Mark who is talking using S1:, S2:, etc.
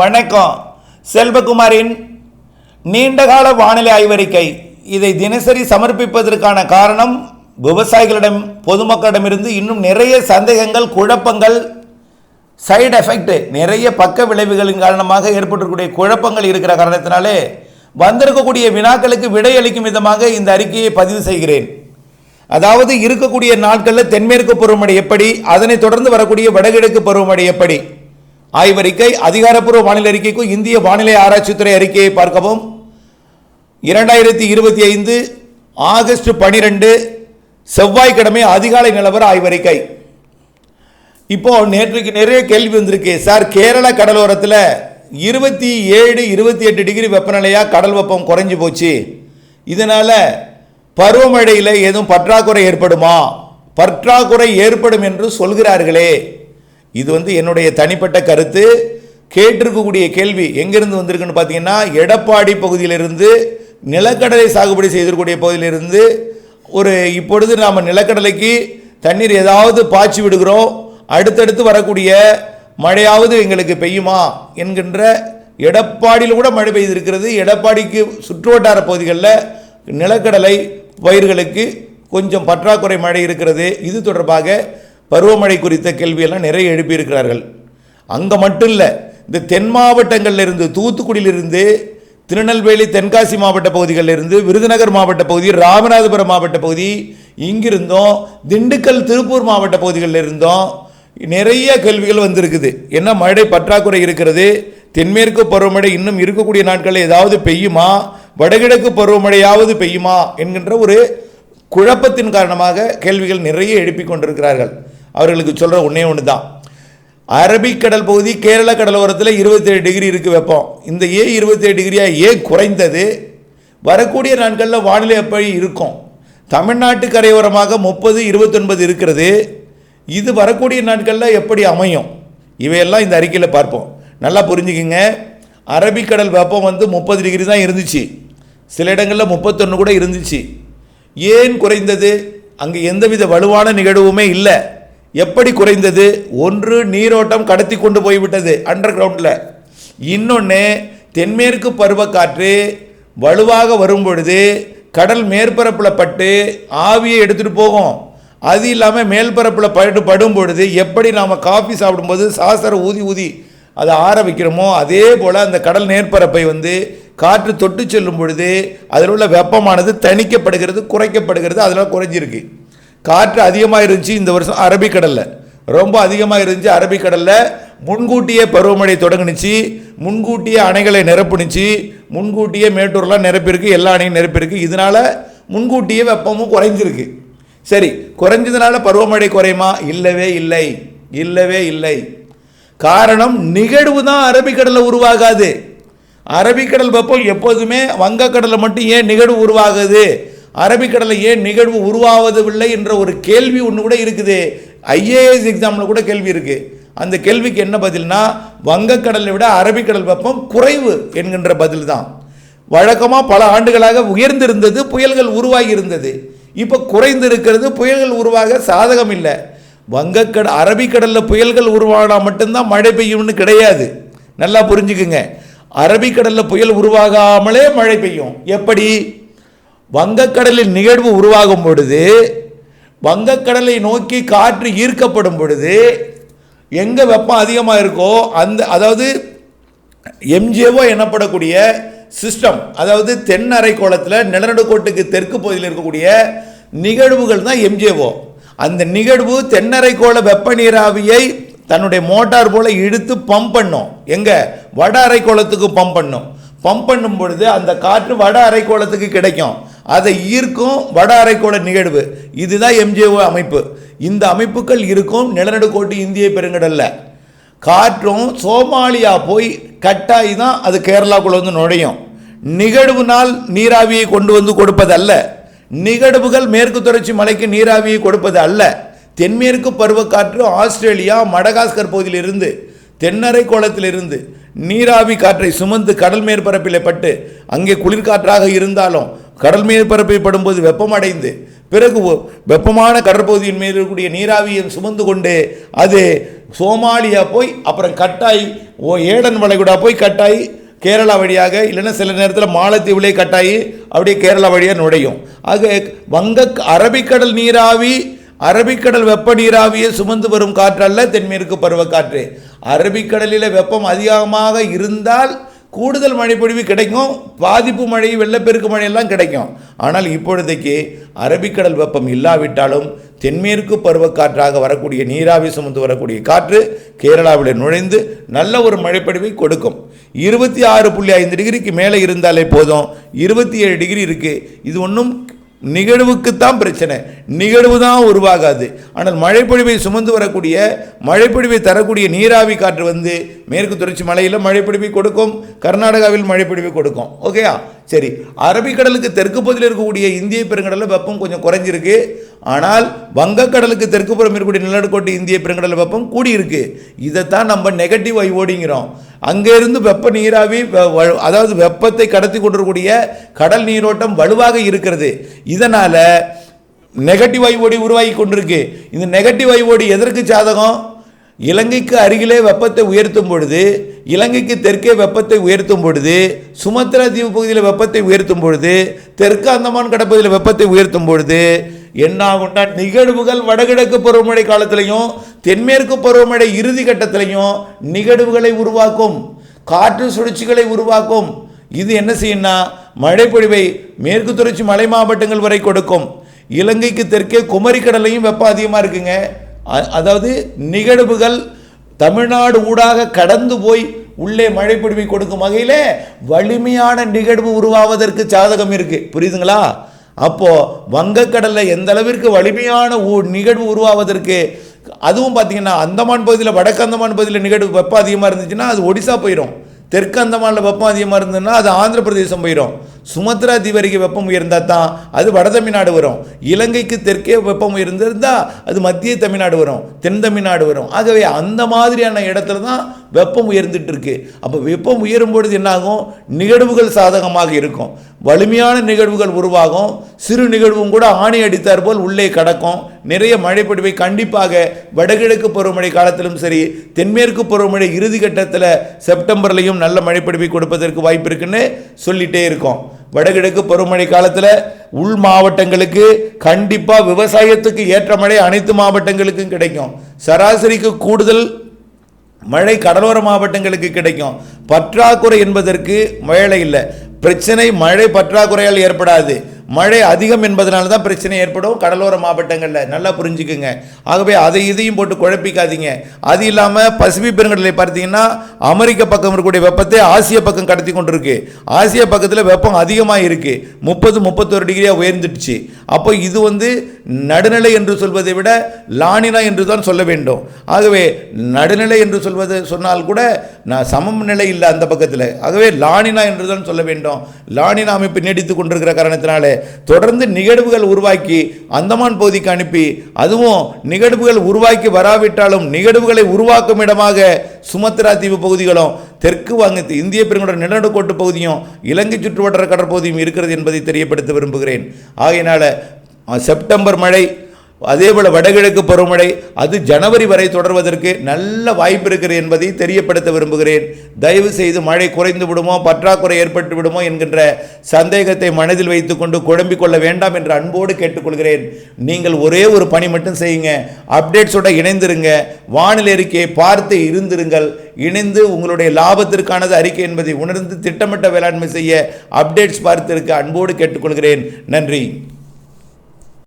S1: வணக்கம். செல்வகுமாரின் நீண்டகால வானிலை ஆய்வறிக்கை. இதை தினசரி சமர்ப்பிப்பதற்கான காரணம் விவசாயிகளிடம் பொதுமக்களிடமிருந்து இன்னும் நிறைய சந்தேகங்கள் குழப்பங்கள் சைடு எஃபெக்ட் நிறைய பக்க விளைவுகளின் காரணமாக ஏற்பட்டிருக்கக்கூடிய குழப்பங்கள் இருக்கிற காரணத்தினாலே வந்திருக்கக்கூடிய வினாக்களுக்கு விடையளிக்கும் விதமாக இந்த அறிக்கையை பதிவு செய்கிறேன். அதாவது இருக்கக்கூடிய நாட்களில் தென்மேற்கு பருவமழை எப்படி அதனைத் தொடர்ந்து வரக்கூடிய வடகிழக்கு பருவமழை எப்படி? ஆய்வறிக்கை அதிகாரப்பூர்வ வானிலை அறிக்கைக்கும் இந்திய வானிலை ஆராய்ச்சித்துறை அறிக்கையை பார்க்கவும். இரண்டாயிரத்தி இருபத்தி ஐந்து ஆகஸ்ட் பனிரெண்டு செவ்வாய்க்கிழமை அதிகாலை நிலவர ஆய்வறிக்கை. இப்போ நேற்றுக்கு நிறைய கேள்வி வந்திருக்கு. சார் கேரள கடலோரத்தில் இருபத்தி ஏழு இருபத்தி எட்டு டிகிரி வெப்பநிலையாக கடல் வெப்பம் குறைஞ்சி போச்சு. இதனால் பருவமழையில் எதுவும் பற்றாக்குறை ஏற்படுமா? பற்றாக்குறை ஏற்படும் என்று சொல்கிறார்களே. இது வந்து என்னுடைய தனிப்பட்ட கருத்து. கேட்டிருக்கக்கூடிய கேள்வி எங்கிருந்து வந்திருக்குன்னு பார்த்தீங்கன்னா எடப்பாடி பகுதியிலிருந்து நிலக்கடலை சாகுபடி செய்திருக்கக்கூடிய பகுதியிலிருந்து ஒரு இப்பொழுது நாம் நிலக்கடலைக்கு தண்ணீர் ஏதாவது பாய்ச்சி விடுகிறோம் அடுத்தடுத்து வரக்கூடிய மழையாவது எங்களுக்கு பெய்யுமா என்கின்ற எடப்பாடியில் கூட மழை பெய்திருக்கிறது. எடப்பாடிக்கு சுற்றுவட்டார பகுதிகளில் நிலக்கடலை பயிர்களுக்கு கொஞ்சம் பற்றாக்குறை மழை இருக்கிறது. இது தொடர்பாக பருவமழை குறித்த கேள்வியெல்லாம் நிறைய எழுப்பியிருக்கிறார்கள். அங்கே மட்டும் இல்லை இந்த தென் மாவட்டங்களில் இருந்து தூத்துக்குடியிலிருந்து திருநெல்வேலி தென்காசி மாவட்ட பகுதிகளில் இருந்து விருதுநகர் மாவட்ட பகுதி ராமநாதபுரம் மாவட்ட பகுதி இங்கிருந்தோம் திண்டுக்கல் திருப்பூர் மாவட்ட பகுதிகளில் இருந்தோம் நிறைய கேள்விகள் வந்திருக்குது. என்ன மழை பற்றாக்குறை இருக்கிறது? தென்மேற்கு பருவமழை இன்னும் இருக்கக்கூடிய நாட்களில் ஏதாவது பெய்யுமா? வடகிழக்கு பருவமழையாவது பெய்யுமா? என்கின்ற ஒரு குழப்பத்தின் காரணமாக கேள்விகள் நிறைய எழுப்பிக் கொண்டிருக்கிறார்கள். அவர்களுக்கு சொல்கிற ஒன்றே ஒன்று தான் அரபிக்கடல் பகுதி கேரள கடலோரத்தில் இருபத்தேழு டிகிரி இருக்கு வெப்பம். இந்த ஏ இருபத்தேழு டிகிரியாக ஏன் குறைந்தது? வரக்கூடிய நாட்களில் வானிலை எப்படி இருக்கும்? தமிழ்நாட்டு கரையோரமாக முப்பது இருபத்தொன்பது இருக்கிறது. இது வரக்கூடிய நாட்களில் எப்படி அமையும்? இவையெல்லாம் இந்த அறிக்கையில் பார்ப்போம். நல்லா புரிஞ்சுக்குங்க. அரபிக்கடல் வெப்பம் வந்து முப்பது டிகிரி தான் இருந்துச்சு. சில இடங்களில் முப்பத்தொன்று கூட இருந்துச்சு. ஏன் குறைந்தது? அங்கே எந்தவித வலுவான நிகழ்வுமே இல்லை. எப்படி குறைந்தது? ஒன்று நீரோட்டம் கடத்தி கொண்டு போய்விட்டது அண்டர் கிரவுண்டில் இன்னொன்று தென்மேற்கு பருவக்காற்று வலுவாக வரும் பொழுது கடல் மேற்பரப்பில் பட்டு ஆவியை எடுத்துகிட்டு போகும். அது இல்லாமல் மேல்பரப்பில் பட்டு படும் பொழுது எப்படி நாம் காஃபி சாப்பிடும்போது சாசரை ஊதி ஊதி அதை ஆற வைக்கிறோமோ அதே போல் அந்த கடல் நேர்ப்பரப்பை வந்து காற்று தொட்டு செல்லும் பொழுது அதில் உள்ள வெப்பமானது தணிக்கப்படுகிறது குறைக்கப்படுகிறது அதெல்லாம் குறைஞ்சிருக்கு. காற்று அதிகமாக இருந்துச்சு இந்த வருஷம் அரபிக்கடலில் ரொம்ப அதிகமாக இருந்துச்சு அரபிக்கடலில் முன்கூட்டியே பருவமழை தொடங்கினுச்சு. முன்கூட்டியே அணைகளை நிரப்புனுச்சு. முன்கூட்டியே மேட்டூர்லாம் நிரப்பியிருக்கு எல்லா அணையும் நிரப்பியிருக்கு. இதனால் முன்கூட்டியே வெப்பமும் குறைஞ்சிருக்கு. சரி குறைஞ்சதுனால பருவமழை குறையுமா? இல்லவே இல்லை. இல்லவே இல்லை. காரணம் நிகழ்வு தான் அரபிக்கடலில் உருவாகாது. அரபிக்கடல் வெப்பம் எப்போதுமே வங்கக்கடலில் மட்டும் ஏன் நிகழ்வு உருவாகுது? அரபிக்கடலில் ஏன் நிகழ்வு உருவாவதில்லை என்ற ஒரு கேள்வி ஒன்று கூட இருக்குது. ஐஏஎஸ் எக்ஸாமில் கூட கேள்வி இருக்குது அந்த கேள்விக்கு என்ன பதில்னா வங்கக்கடலை விட அரபிக்கடல் வெப்பம் குறைவு என்கின்ற பதில் தான். வழக்கமாக பல ஆண்டுகளாக உயர்ந்திருந்தது புயல்கள் உருவாகி இருந்தது இப்போ குறைந்திருக்கிறது புயல்கள் உருவாக சாதகம் இல்லை வங்கக்கட அரபிக்கடலில் புயல்கள் உருவானா மட்டும்தான் மழை பெய்யும்னு கிடையாது. நல்லா புரிஞ்சுக்குங்க. அரபிக்கடலில் புயல் உருவாகாமலே மழை பெய்யும். எப்படி? வங்கக்கடலில் நிகழ்வு உருவாகும் பொழுது வங்கக்கடலை நோக்கி காற்று ஈர்க்கப்படும் பொழுது எங்கே வெப்பம் அதிகமாக இருக்கோ அந்த அதாவது எம்ஜிஓ எனப்படக்கூடிய சிஸ்டம் அதாவது தென் அரைக்கோளத்தில் நிலநடுக்கோட்டுக்கு தெற்கு பகுதியில் இருக்கக்கூடிய நிகழ்வுகள் தான் எம்ஜிஓ அந்த நிகழ்வு தென்னரைக்கோள வெப்ப நீராவியை தன்னுடைய மோட்டார் போல இழுத்து பம்ப் பண்ணும். எங்கே? வட அரைக்கோளத்துக்கு பம்ப் பண்ணும். பம்ப் பண்ணும் பொழுது அந்த காற்று வட அரைக்கோளத்துக்கு கிடைக்கும். அதை ஈர்க்கும் வட அரைக்கோள நிகழ்வு. இதுதான் எம்ஜிஓ அமைப்பு. இந்த அமைப்புகள் இருக்கும் நிலநடுக்கோட்டு இந்திய பெருங்கடல்ல. காற்றும் சோமாலியா போய் கட்டாயி தான் அது கேரளாக்குள்ளே வந்து நுழையும். நிகழ்வுனால் நீராவியை கொண்டு வந்து கொடுப்பது அல்ல நிகழ்வுகள் மேற்கு தொடர்ச்சி மலைக்கு நீராவியை கொடுப்பது அல்ல. தென்மேற்கு பருவக்காற்று ஆஸ்திரேலியா மடகாஸ்கர் பகுதியிலிருந்து தென்னரை கோளத்திலிருந்து நீராவி காற்றை சுமந்து கடல் மேற்பரப்பில் பட்டு அங்கே குளிர்காற்றாக இருந்தாலும் கடல் மேற்பரப்பை படும்போது வெப்பமடைந்து பிறகு வெப்பமான கடற்பகுதியின் மேல் இருக்கக்கூடிய நீராவியை சுமந்து கொண்டு அது சோமாலியா போய் அப்புறம் கட்டாய் ஓ ஏடன் வளைகுடா போய் கட்டாய் கேரளா வழியாக இல்லைன்னா சில நேரத்தில் மாலத்தீவுலே கட்டாயி அப்படியே கேரளா வழியாக நுழையும். ஆக வங்க அரபிக்கடல் நீராவி அரபிக்கடல் வெப்ப நீராவியை சுமந்து வரும் காற்றல்ல தென்மேற்கு பருவக்காற்று. அரபிக்கடலில் வெப்பம் அதிகமாக இருந்தால் கூடுதல் மழைப்பொழிவு கிடைக்கும் பாதிப்பு மழை வெள்ளப்பெருக்கு மழையெல்லாம் கிடைக்கும். ஆனால் இப்பொழுதைக்கு அரபிக்கடல் வெப்பம் இல்லாவிட்டாலும் தென்மேற்கு பருவக்காற்றாக வரக்கூடிய நீராவி சுமந்து வரக்கூடிய காற்று கேரளாவில் நுழைந்து நல்ல ஒரு மழைப்பொழிவை கொடுக்கும். இருபத்தி ஆறு புள்ளி ஐந்து டிகிரிக்கு மேலே இருந்தாலே போதும். இருபத்தி ஏழு டிகிரி இருக்குது இது ஒன்றும் நிகழ்வுக்குத்தான் பிரச்சனை. நிகழ்வு தான் உருவாகாது. ஆனால் மழைப்பொழிவை சுமந்து வரக்கூடிய மழைப்பொழிவை தரக்கூடிய நீராவி காற்று வந்து மேற்கு தொடர்ச்சி மலையில் மழைப்பொழிவை கொடுக்கும் கர்நாடகாவில் மழைப்பொழிவை கொடுக்கும். ஓகேயா? சரி. அரபிக்கடலுக்கு தெற்கு பகுதியில் இருக்கக்கூடிய இந்திய பெருங்கடலில் வெப்பம் கொஞ்சம் குறைஞ்சிருக்கு. ஆனால் வங்கக்கடலுக்கு தெற்கு புறம் இருக்கக்கூடிய நிலநடுக்கோட்டு இந்திய பெருங்கடல் வெப்பம் கூடியிருக்கு. இதைத்தான் நம்ம நெகட்டிவ் ஐ ஓடிங்கிறோம் அங்கேருந்து வெப்ப நீராவி அதாவது வெப்பத்தை கடத்தி கொண்டிருக்கூடிய கடல் நீரோட்டம் வலுவாக இருக்கிறது. இதனால் நெகட்டிவ் ஐஓடி உருவாகி கொண்டிருக்கு. இந்த நெகட்டிவ் ஐஓடி எதற்கு சாதகம்? இலங்கைக்கு அருகிலே வெப்பத்தை உயர்த்தும் பொழுது இலங்கைக்கு தெற்கே வெப்பத்தை உயர்த்தும் பொழுது சுமத்ரா தீவு பகுதியில் வெப்பத்தை உயர்த்தும் பொழுது தெற்கு அந்தமான் கடப்பகுதியில் வெப்பத்தை உயர்த்தும் பொழுது என்ன நிகழ்வுகள் வடகிழக்கு பருவமழை காலத்திலையும் தென்மேற்கு பருவமழை இறுதி கட்டத்திலையும் நிகழ்வுகளை உருவாக்கும் காற்று சுழற்சிகளை உருவாக்கும். இது என்ன செய்யும்னா மழைப்பொழிவை மேற்கு தொடர்ச்சி மலை மாவட்டங்கள் வரை கொடுக்கும். இலங்கைக்கு தெற்கே குமரிக்கடலையும் வெப்பம் அதிகமாக இருக்குங்க. அதாவது நிகழ்வுகள் தமிழ்நாடு ஊடாக கடந்து போய் உள்ளே மழைப்பொழிவை கொடுக்கும் வகையில் வலிமையான நிகழ்வு உருவாவதற்கு சாதகம் இருக்குது புரியுதுங்களா? அப்போது வங்கக்கடலில் எந்த அளவிற்கு வலிமையான ஊ- நிகழ்வு உருவாவதற்கு அதுவும் பார்த்திங்கன்னா அந்தமான் பகுதியில் வடக்கு அந்தமான் பகுதியில் நிகழ்வு வெப்பம் அதிகமாக இருந்துச்சுன்னா அது ஒடிசா போயிடும் தெற்கு அந்தமானில் வெப்பம் அதிகமாக இருந்ததுன்னா அது ஆந்திர பிரதேசம் போயிடும் சுமத்ரா தீவரிக்கு வெப்பம் உயர்ந்தால் தான் அது வட தமிழ்நாடு வரும். இலங்கைக்கு தெற்கே வெப்பம் உயர்ந்திருந்தால் அது மத்திய தமிழ்நாடு வரும். தென் தமிழ்நாடு வரும். ஆகவே அந்த மாதிரியான இடத்துல தான் வெப்பம் உயர்ந்துட்டு இருக்கு அப்போ வெப்பம் உயரும் பொழுது என்னாகும்? நிகழ்வுகள் சாதகமாக இருக்கும். வலிமையான நிகழ்வுகள் உருவாகும். சிறு நிகழ்வும் கூட ஆணி அடித்தார் போல் உள்ளே கடக்கும். நிறைய மழைப்பொழிவை கண்டிப்பாக வடகிழக்கு பருவமழை காலத்திலும் சரி தென்மேற்கு பருவமழை இறுதி கட்டத்தில் செப்டம்பர்லையும் நல்ல மழைப்பொழிவை கொடுப்பதற்கு வாய்ப்பு இருக்குன்னு சொல்லிட்டே இருக்கோம். வடகிழக்கு பருவமழை காலத்தில் உள் மாவட்டங்களுக்கு கண்டிப்பாக விவசாயத்துக்கு ஏற்ற மழை அனைத்து மாவட்டங்களுக்கும் கிடைக்கும். சராசரிக்கு கூடுதல் மழை கடலோர மாவட்டங்களுக்கு கிடைக்கும். பற்றாக்குறை என்பதற்கு வேலை இல்லை. பிரச்சனை மழை பற்றாக்குறையால் ஏற்படாது. மழை அதிகம் என்பதனால தான் பிரச்சனை ஏற்படும். கடலோர மாவட்டங்களில் நல்லா புரிஞ்சுக்குங்க. ஆகவே அதை இதையும் போட்டு குழப்பிக்காதீங்க. அது இல்லாமல் பசிபிக் பெருங்கடலை பார்த்தீங்கன்னா அமெரிக்க பக்கம் இருக்கக்கூடிய வெப்பத்தை ஆசிய பக்கம் கடத்தி கொண்டிருக்கு. ஆசிய பக்கத்தில் வெப்பம் அதிகமாக இருக்குது முப்பது முப்பத்தொரு டிகிரியாக உயர்ந்துடுச்சு. அப்போ இது வந்து நடுநிலை என்று சொல்வதை விட லானினா என்று தான் சொல்ல வேண்டும். ஆகவே நடுநிலை என்று சொல்வது சொன்னால் கூட நான் சமம் நிலை இல்லை அந்த பக்கத்தில். ஆகவே லானினா என்று தான் சொல்ல வேண்டும். லானினா அமைப்பு நீடித்து கொண்டிருக்கிற காரணத்தினாலே தொடர்ந்து நிகழ்வுகள் உருவாக்கி அந்தமான் பகுதிக்கு அனுப்பி அதுவும் நிகழ்வுகள் உருவாக்கி வராவிட்டாலும் நிகழ்வுகளை உருவாக்கும் இடமாக சுமத்ரா தீவு பகுதிகளும் தெற்கு வங்கத்து இந்திய பெருங்கடல் நிலநடுக்கோட்டு பகுதியும் இலங்கை சுற்றுவட்டார கடற்பகுதியும் இருக்கிறது என்பதை தெரியப்படுத்த விரும்புகிறேன். ஆகையினால் செப்டம்பர் மழை அதே போல் வடகிழக்கு பருவமழை அது ஜனவரி வரை தொடர்வதற்கு நல்ல வாய்ப்பு இருக்கிறது என்பதை தெரியப்படுத்த விரும்புகிறேன். தயவு செய்து மழை குறைந்து விடுமோ பற்றாக்குறை ஏற்பட்டு விடுமோ என்கின்ற சந்தேகத்தை மனதில் வைத்துக்கொண்டு குழம்பிக் கொள்ள வேண்டாம் என்று அன்போடு கேட்டுக்கொள்கிறேன். நீங்கள் ஒரே ஒரு பணி மட்டும் செய்யுங்க. அப்டேட்ஸோட இணைந்திருங்க. வானிலை அறிக்கையை பார்த்து இருந்திருங்கள். இணைந்து உங்களுடைய லாபத்திற்கானது அறிக்கை என்பதை உணர்ந்து திட்டமிட்ட வேளாண்மை செய்ய அப்டேட்ஸ் பார்த்திருக்க அன்போடு கேட்டுக்கொள்கிறேன். நன்றி.